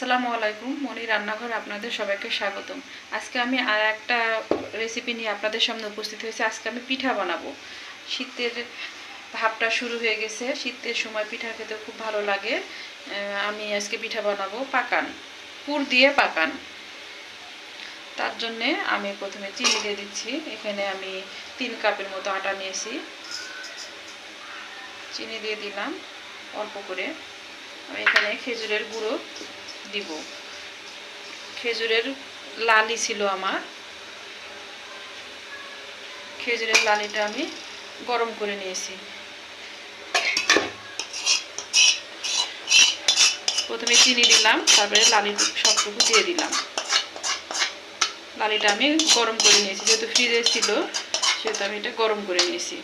আসসালামু আলাইকুম মনি রান্নাঘর আপনাদের সবাইকে স্বাগতম। আজকে আমি আর একটা রেসিপি নিয়ে আপনাদের সামনে উপস্থিত হয়েছি। আজকে আমি পিঠা বানাবো। শীতের ভাবটা শুরু হয়ে গেছে। শীতের সময় পিঠা খেতে খুব ভালো লাগে। আমি আজকে পিঠা বানাবো পাকান, পুর দিয়ে পাকান। তার জন্যে আমি প্রথমে চিনি দিয়ে দিচ্ছি। এখানে আমি তিন কাপের মতো আটা নিয়েছি। চিনি দিয়ে দিলাম অল্প করে। আমি এখানে খেজুরের গুঁড়ো দিব। খেজুরের লালি ছিল আমার। খেজুরের লালিটা আমি গরম করে নিয়েছি। প্রথমে চিনি দিলাম, তারপরে লালি সবটুকু দিয়ে দিলাম। লালিটা আমি গরম করে নিয়েছি, যেহেতু ফ্রিজে ছিল, সেহেতু আমি এটা গরম করে নিয়েছি।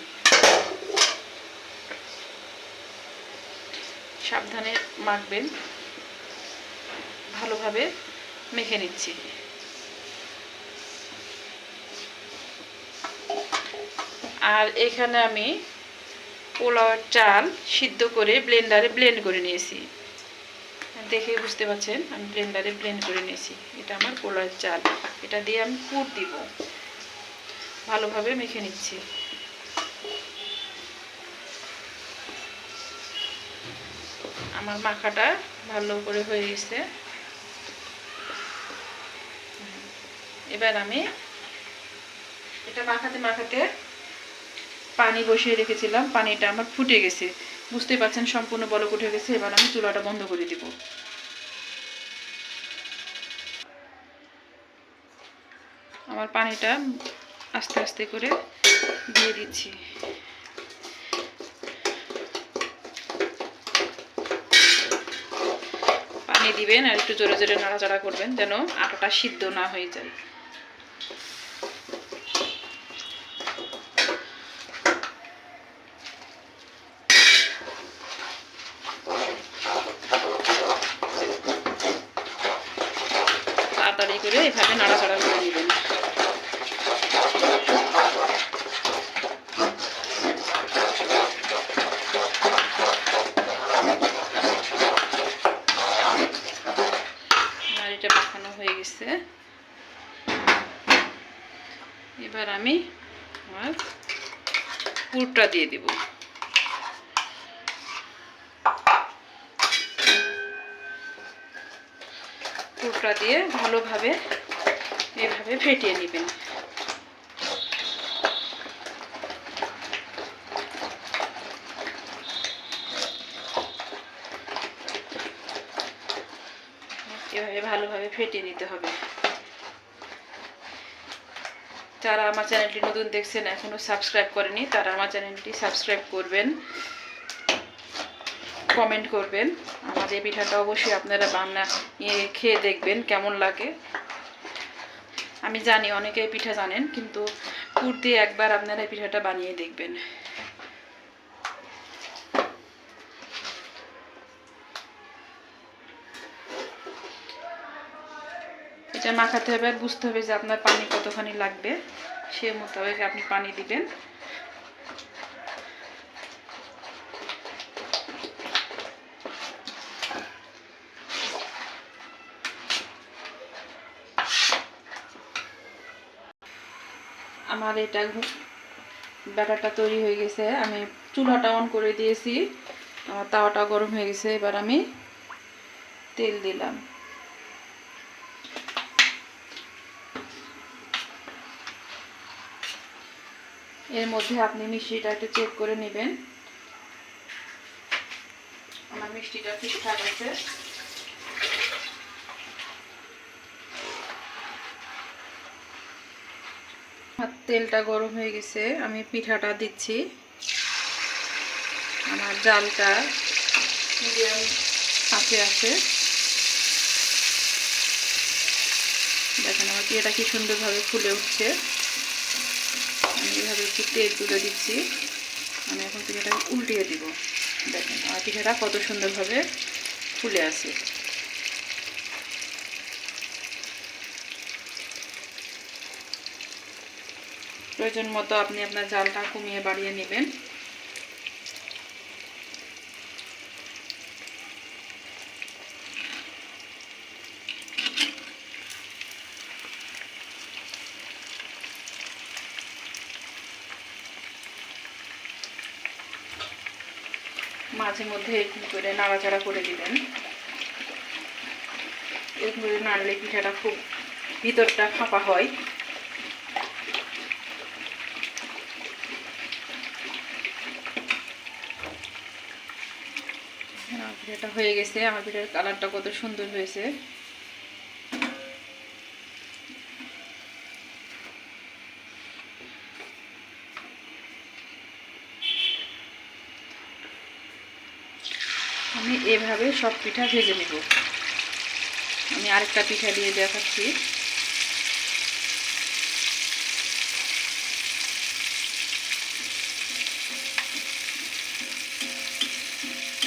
সাবধানে মাখবেন। ভালোভাবে মেখে নিচ্ছি। আর এখানে আমি পোলাওয়ের চাল সিদ্ধ করে ব্লেন্ডারে ব্লেন্ড করে নিয়েছি। দেখে বুঝতে পারছেন, আমি ব্লেন্ডারে ব্লেন্ড করে নিয়েছি। এটা আমার পোলাওয়ের চাল। এটা দিয়ে আমি পুর দিব। ভালোভাবে মেখে নিচ্ছি। আমার মাখাটা ভালো করে হয়ে গেছে। এবার আমি এটা মাখাতে মাখাতে পানি বসিয়ে রেখেছিলাম। পানিটা আমার ফুটে গেছে। বুঝতে পারছেন, সম্পূর্ণ বলক উঠে গেছে। এবার আমি চুলাটা বন্ধ করে দিব। আমার পানিটা আস্তে আস্তে করে দিয়ে দিচ্ছি। পানি দিবেন আর একটু জোরে জোরে নাড়াচাড়া করবেন যেন আটাটা সিদ্ধ না হয়ে যায়। করে এভাবে নাড়াচাড়া করে নেবেন। নাড়িটা মাখানো হয়ে গেছে। এবার আমি আমার পুরটা দিয়ে দিব। পুরটা দিয়ে ভালোভাবে এভাবে ফেটিয়ে নেবেন। এভাবে ভালোভাবে ফেটিয়ে নিতে হবে। যারা আমার চ্যানেলটি নতুন দেখছেন এখনও সাবস্ক্রাইব করেনি, তারা আমার চ্যানেলটি সাবস্ক্রাইব করবেন। কমেন্ট করবেন। আমার এই পিঠাটা অবশ্যই আপনারা বান্না খেয়ে দেখবেন, কেমন লাগে। আমি জানি অনেকে পিঠা জানেন, কিন্তু দিয়ে একবার আপনারা পিঠাটা বানিয়ে দেখবেন। এটা মাখাতে হবে আর বুঝতে হবে যে আপনার পানি কতখানি লাগবে। সে মোতাবেক আপনি পানি দিবেন। আমার এটা ব্যাটারটা তৈরি হয়ে গেছে। আমি চুলাটা অন করে দিয়েছি। আমার তাওয়াটা গরম হয়ে গেছে। এবার আমি তেল দিলাম। এর মধ্যে আপনি মিষ্টিটা একটু চেক করে নেবেন। আমার মিষ্টিটা ঠিকঠাক আছে। আর তেলটা গরম হয়ে গেছে, আমি পিঠাটা দিচ্ছি। আমার জালটা মিডিয়াম আছে আছে। দেখেন আমার পিঠাটা কি সুন্দরভাবে ফুলে উঠছে। আমি এইভাবে একটু তেল তুলে দিচ্ছি। আমি এখন পিঠাটা উল্টিয়ে দিব। দেখেন আমার পিঠাটা কত সুন্দরভাবে ফুলে আছে। প্রয়োজন মতো আপনি আপনার জালটা কমিয়ে বাড়িয়ে নেবেন। মাঝে মধ্যে এরকম করে নাড়াচাড়া করে দিবেন। এরকম করে নাড়লে পিঠাটা খুব ভিতরটা ফাঁপা হয়। পিঠাটা হয়ে গেছে, আমার পিঠার কালারটা কত সুন্দর হয়েছে। আমি এভাবে সব পিঠা ভেজে নেব। আমি আরেকটা পিঠা দিয়ে দেখাচ্ছি।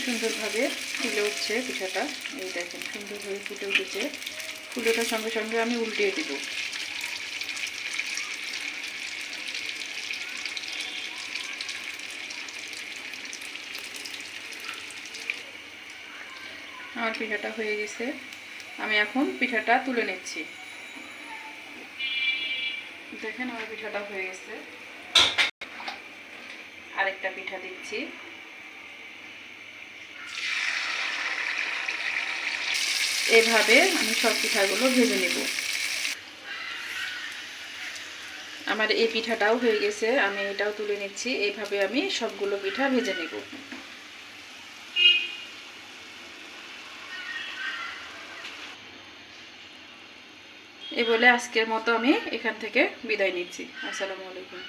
সুন্দরভাবে ফুলে উঠছে পিঠাটা। এই দেখেন সুন্দরভাবে ফুটে উঠেছে। ফুলেটার সঙ্গে সঙ্গে আমি উল্টিয়ে দিব। আমার পিঠাটা হয়ে গেছে। আমি এখন পিঠাটা তুলে নিচ্ছি। দেখেন আমার পিঠাটা হয়ে গেছে। আরেকটা পিঠা দিচ্ছি। এভাবে আমি সব পিঠাগুলো ভেজে নেব। আমার এই পিঠাটাও হয়ে গেছে, আমি এটাও তুলে নিচ্ছি এইভাবে আমি সবগুলো পিঠা ভেজে নেব। এ বলে আজকের মতো আমি এখান থেকে বিদায় নিচ্ছি। আসসালামু আলাইকুম।